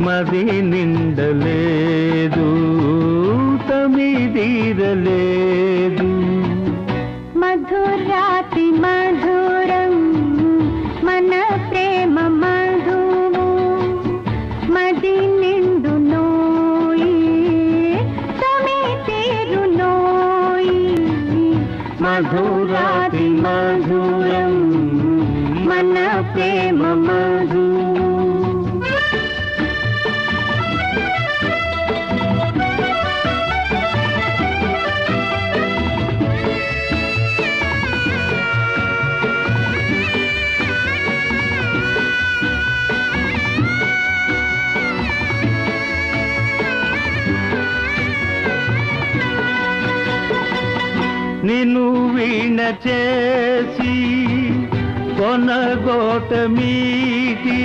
మది నిండలేదు తమిదీరలేదు మధురాతి మధురం మన ప్రేమ మధువు మది నిండు నోయి తమి నోయి. మధురాతి మధురం మన ప్రేమ మధు నిన్ను వీణ చేసి కొనగోట మీటి